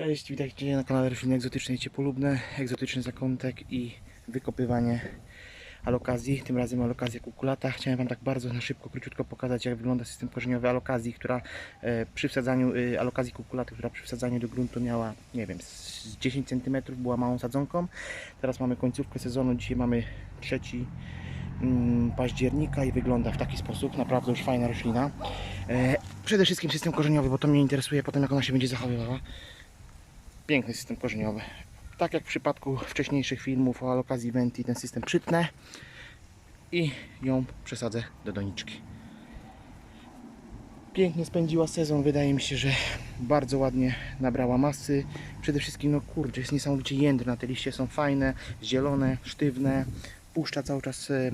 Cześć, witajcie na kanale Rośliny Egzotyczne i Ciepłolubne, egzotyczny zakątek i wykopywanie alokazji, tym razem alokazja kukulata. Chciałem Wam tak bardzo na szybko, króciutko pokazać jak wygląda system korzeniowy alokazji, która e, przy wsadzaniu e, alokazji kukulaty, która przy wsadzaniu do gruntu miała, nie wiem, z 10 cm, była małą sadzonką. Teraz mamy końcówkę sezonu, dzisiaj mamy 3 mm, października i wygląda w taki sposób, naprawdę już fajna roślina. E, przede wszystkim system korzeniowy, bo to mnie interesuje potem jak ona się będzie zachowywała piękny system korzeniowy. Tak jak w przypadku wcześniejszych filmów o alokazji Venti, ten system przytnę i ją przesadzę do doniczki. Pięknie spędziła sezon, wydaje mi się, że bardzo ładnie nabrała masy. Przede wszystkim, no kurczę, jest niesamowicie jędrna, te liście są fajne, zielone, sztywne. Puszcza cały czas e,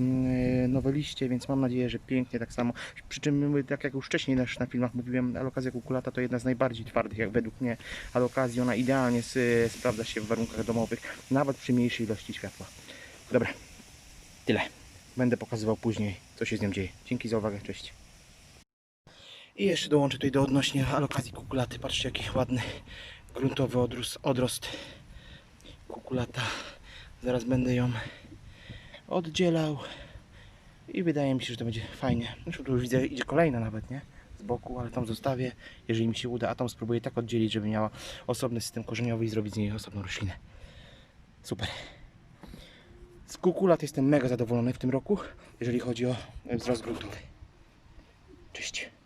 nowe liście, więc mam nadzieję, że pięknie tak samo. Przy czym, tak jak już wcześniej też na filmach mówiłem, alokazja kukulata to jedna z najbardziej twardych, jak według mnie, alokazji. Ona idealnie s- sprawdza się w warunkach domowych, nawet przy mniejszej ilości światła. Dobra, tyle. Będę pokazywał później, co się z nią dzieje. Dzięki za uwagę, cześć. I jeszcze dołączę tutaj do odnośnie alokazji kukulaty. Patrzcie, jaki ładny gruntowy odrost, odrost kukulata. Zaraz będę ją oddzielał i wydaje mi się, że to będzie fajnie. Zresztą tu już widzę, idzie kolejna nawet, nie? Z boku, ale tam zostawię, jeżeli mi się uda, a tam spróbuję tak oddzielić, żeby miała osobny system korzeniowy i zrobić z niej osobną roślinę. Super. Z kukulat jestem mega zadowolony w tym roku, jeżeli chodzi o e, wzrost gruntowy. Cześć.